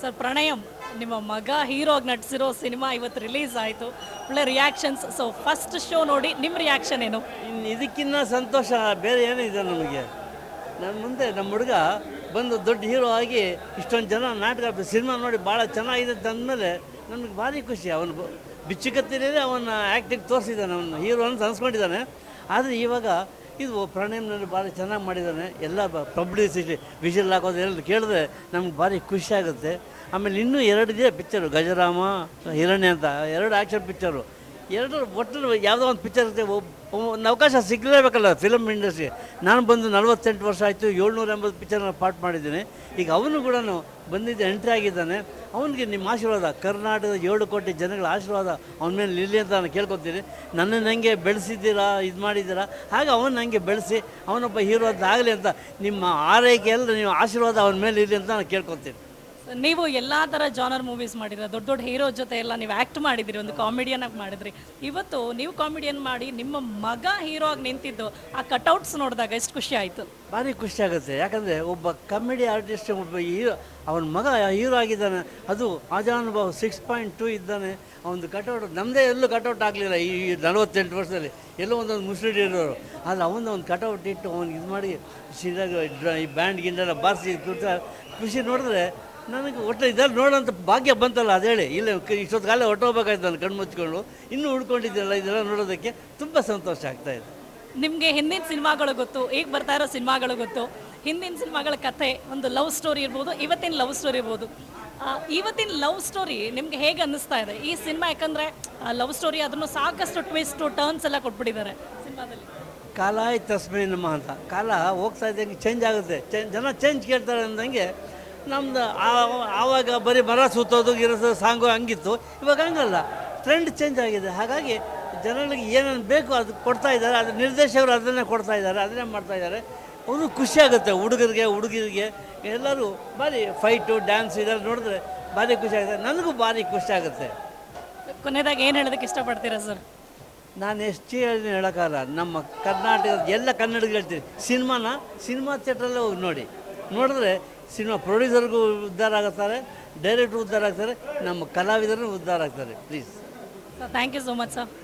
Sir, Pranayam, ನಿಮ್ಮ ಮಗ hero ನಟಿಸಿರೋ ಸಿನಿಮಾ ಇವತ್ತು ರಿಲೀಸ್ ಆಯಿತು. ಒಳ್ಳೆ ರಿಯಾಕ್ಷನ್ಸ್ ಸೊ ಫಸ್ಟ್ ಶೋ ನೋಡಿ ನಿಮ್ಮ ರಿಯಾಕ್ಷನ್ ಏನು? ಇನ್ನು ಇದಕ್ಕಿನ್ನ ಸಂತೋಷ, ಬೇರೆ ಇದೆ ನಮಗೆ. ನನ್ನ ಮುಂದೆ ನಮ್ಮ ಹುಡುಗ ಬಂದು ದೊಡ್ಡ ಹೀರೋ ಆಗಿ ಇಷ್ಟೊಂದು ಜನ ನಾಟಕ ಸಿನಿಮಾ ನೋಡಿ ಭಾಳ ಚೆನ್ನಾಗಿದೆ ಅಂತ ಅಂದಮೇಲೆ ನಮಗೆ ಭಾರಿ ಖುಷಿ. ಅವನು ಬಿಚ್ಚುಕತ್ತಿನೇ ಅವನ ಆ್ಯಕ್ಟಿಂಗ್ ತೋರಿಸಿದ್ದಾನೆ, ಅವನು ಹೀರೋ ಅಂತ ಅನ್ಸ್ಕೊಂಡಿದ್ದಾನೆ. ಆದರೆ ಇವಾಗ ಇದು ಪ್ರಣಯಮ್ನಲ್ಲಿ ಭಾರಿ ಚೆನ್ನಾಗಿ ಮಾಡಿದ್ದಾನೆ. ಎಲ್ಲ ಪಬ್ಲಿಸಿಟಿ ವಿಷಲ್ ಹಾಕೋದು ಎಲ್ಲ ಕೇಳಿದ್ರೆ ನಮ್ಗೆ ಭಾರಿ ಖುಷಿ ಆಗುತ್ತೆ. ಆಮೇಲೆ ಇನ್ನೂ ಎರಡು ಇದೆ ಪಿಕ್ಚರು. ಗಜರಾಮ, ಹಿರಣ್ಯ ಅಂತ ಎರಡು ಆ್ಯಕ್ಷನ್ ಪಿಕ್ಚರು. ಎರಡು ಒಟ್ಟು ಯಾವುದೋ ಒಂದು ಪಿಕ್ಚರ್ ಒಂದು ಅವಕಾಶ ಸಿಗಲೇಬೇಕಲ್ಲ ಫಿಲಮ್ ಇಂಡಸ್ಟ್ರಿ ನಾನು ಬಂದು ನಲವತ್ತೆಂಟು ವರ್ಷ ಆಯಿತು ಏಳ್ನೂರ ಎಂಬತ್ತು ಪಿಕ್ಚರ್ನ ಪಾರ್ಟ್ ಮಾಡಿದ್ದೀನಿ. ಈಗ ಅವನು ಕೂಡ ಬಂದಿದ್ದ ಎಂಟ್ರಿ ಆಗಿದ್ದಾನೆ. ಅವನಿಗೆ ನಿಮ್ಮ ಆಶೀರ್ವಾದ, ಕರ್ನಾಟಕದ ಏಳು ಕೋಟಿ ಜನಗಳ ಆಶೀರ್ವಾದ ಅವನ ಮೇಲೆ ನಿಲ್ಲಿ ಅಂತ ನಾನು ಕೇಳ್ಕೊತೀನಿ. ನನ್ನನ್ನು ನನಗೆ ಬೆಳೆಸಿದ್ದೀರಾ, ಇದು ಮಾಡಿದ್ದೀರಾ? ಹಾಗೆ ಅವನು ನನಗೆ ಬೆಳೆಸಿ, ಅವನೊಬ್ಬ ಹೀರೋ ಅಂತ ಆಗಲಿ ಅಂತ ನಿಮ್ಮ ಆರೈಕೆ ಎಲ್ಲ ನೀವು ಆಶೀರ್ವಾದ ಅವನ ಮೇಲೆ ಇರಲಿ ಅಂತ ನಾನು ಕೇಳ್ಕೊತೀನಿ. ನೀವು ಎಲ್ಲ ಥರ ಜಾನರ್ ಮೂವೀಸ್ ಮಾಡಿದ್ರೆ, ದೊಡ್ಡ ದೊಡ್ಡ ಹೀರೋ ಜೊತೆ ಎಲ್ಲ ನೀವು ಆ್ಯಕ್ಟ್ ಮಾಡಿದಿರಿ, ಒಂದು ಕಾಮಿಡಿಯನ್ ಆಗಿ ಮಾಡಿದ್ರಿ. ಇವತ್ತು ನೀವು ಕಾಮಿಡಿಯನ್ ಮಾಡಿ ನಿಮ್ಮ ಮಗ ಹೀರೋ ಆಗಿ ನಿಂತಿದ್ದು, ಆ ಕಟೌಟ್ಸ್ ನೋಡಿದಾಗ ಎಷ್ಟು ಖುಷಿ ಆಯಿತು? ಭಾರಿ ಖುಷಿ ಆಗುತ್ತೆ. ಯಾಕಂದರೆ ಒಬ್ಬ ಕಾಮಿಡಿ ಆರ್ಟಿಸ್ಟ್ ಒಬ್ಬ ಹೀರೋ ಅವನ ಮಗ ಹೀರೋ ಆಗಿದ್ದಾನೆ. ಅದು ಅಜಾನುಭಾವ್ ಸಿಕ್ಸ್ ಪಾಯಿಂಟ್ ಟೂ ಇದ್ದಾನೆ. ಅವನದು ಕಟೌಟ್ ನಮ್ಮದೇ ಎಲ್ಲೂ ಕಟೌಟ್ ಆಗಲಿಲ್ಲ ಈ ನಲವತ್ತೆಂಟು ವರ್ಷದಲ್ಲಿ. ಎಲ್ಲೋ ಒಂದೊಂದು ಮುಸ್ಲಿಡ್ ಇರೋರು ಆದರೆ ಅವನ ಒಂದು ಕಟೌಟ್ ಇಟ್ಟು ಅವ್ನಿಗೆ ಇದು ಮಾಡಿ ಸೀದಾಗ ಈ ಬ್ಯಾಂಡ್ ಗಿಂಡೆಲ್ಲ ಬಾರಿಸಿ ಖುಷಿ ನೋಡಿದ್ರೆ ನನಗೆ ಒಟ್ಟು ಇದೆಲ್ಲ ನೋಡೋಂಥ ಭಾಗ್ಯ ಬಂತಲ್ಲ ಅದು ಹೇಳಿ. ಇಲ್ಲ ಇಷ್ಟೊತ್ತು ಕಾಲ ಹೊಟ್ಟೋಗ್ಬೇಕಾಯ್ತು ನಾನು ಕಣ್ಣು ಮುಚ್ಕೊಂಡು. ಇನ್ನೂ ಉಳ್ಕೊಂಡಿದ್ದೆಲ್ಲ ಇದೆಲ್ಲ ನೋಡೋದಕ್ಕೆ ತುಂಬ ಸಂತೋಷ ಆಗ್ತಾ ಇದೆ. ನಿಮಗೆ ಹಿಂದಿನ ಸಿನಿಮಾಗಳು ಗೊತ್ತು ಈಗ ಬರ್ತಾ ಇರೋ ಸಿನಿಮಾಗಳು ಗೊತ್ತು. ಹಿಂದಿನ ಸಿನಿಮಾಗಳ ಕಥೆ ಒಂದು ಲವ್ ಸ್ಟೋರಿ ಇರ್ಬೋದು ಇವತ್ತಿನ ಲವ್ ಸ್ಟೋರಿ ಇರ್ಬೋದು. ಇವತ್ತಿನ ಲವ್ ಸ್ಟೋರಿ ನಿಮ್ಗೆ ಹೇಗೆ ಅನ್ನಿಸ್ತಾ ಇದೆ? ಈ ಸಿನಿಮಾ ಯಾಕಂದ್ರೆ ಲವ್ ಸ್ಟೋರಿ ಅದನ್ನು ಸಾಕಷ್ಟು ಟ್ವಿಸ್ಟು ಟರ್ನ್ಸ್ ಎಲ್ಲ ಕೊಟ್ಬಿಟ್ಟಿದ್ದಾರೆ ಸಿನಿಮಾದಲ್ಲಿ. ಕಾಲಾಯ್ ತಸ್ಮೈ ನಮ್ಮ ಅಂತ. ಕಾಲ ಹೋಗ್ತಾ ಇದ್ದಂಗೆ ಚೇಂಜ್ ಆಗುತ್ತೆ. ಚೇಂಜ್ ಜನ ಚೇಂಜ್ ಕೇಳ್ತಾರೆ ಅಂದಂಗೆ ನಮ್ದು ಆವಾಗ ಬರೀ ಬರ ಸುತ್ತೋದು ಇರೋದು ಸಾಂಗು ಹಂಗಿತ್ತು. ಇವಾಗ ಹಂಗಲ್ಲ. ಟ್ರೆಂಡ್ ಚೇಂಜ್ ಆಗಿದೆ. ಹಾಗಾಗಿ ಜನಗಳಿಗೆ ಏನೇನು ಬೇಕು ಅದು ಕೊಡ್ತಾ ಇದ್ದಾರೆ. ಅದು ನಿರ್ದೇಶಕರು ಅದನ್ನೇ ಕೊಡ್ತಾ ಇದ್ದಾರೆ. ಅದನ್ನೇ ಮಾಡ್ತಾ ಇದ್ದಾರೆ. ಅವರು ಖುಷಿ ಆಗುತ್ತೆ. ಹುಡುಗರಿಗೆ ಹುಡುಗಿರಿಗೆ. ಎಲ್ಲರೂ ಭಾರಿ ಫೈಟು ಡ್ಯಾನ್ಸ್ ಇದೆಲ್ಲ ನೋಡಿದ್ರೆ ಭಾರಿ ಖುಷಿ ಆಗುತ್ತೆ. ನನಗೂ ಭಾರಿ ಖುಷಿ ಆಗುತ್ತೆ. ಕೊನೆಯದಾಗ ಏನು ಹೇಳೋದಕ್ಕೆ ಇಷ್ಟಪಡ್ತೀರಾ ಸರ್? ನಾನು ಎಷ್ಟು ಹೇಳಿ ಹೇಳೋಕ್ಕಲ್ಲ ನಮ್ಮ ಕರ್ನಾಟಕದ ಎಲ್ಲ ಕನ್ನಡಿಗರು ಹೇಳ್ತೀವಿ ಸಿನಿಮಾನ ಸಿನಿಮಾ ಥಿಯೇಟ್ರಲ್ಲೇ ಹೋಗಿ ನೋಡಿ. ನೋಡಿದ್ರೆ ಸಿನಿಮಾ ಪ್ರೊಡ್ಯೂಸರ್ಗೂ ಉದ್ಧಾರ ಆಗುತ್ತಾರೆ ಡೈರೆಕ್ಟ್ರು ಉದ್ಧಾರ ಆಗ್ತಾರೆ, ನಮ್ಮ ಕಲಾವಿದರು ಉದ್ಧಾರ ಆಗ್ತಾರೆ please thank you so much sir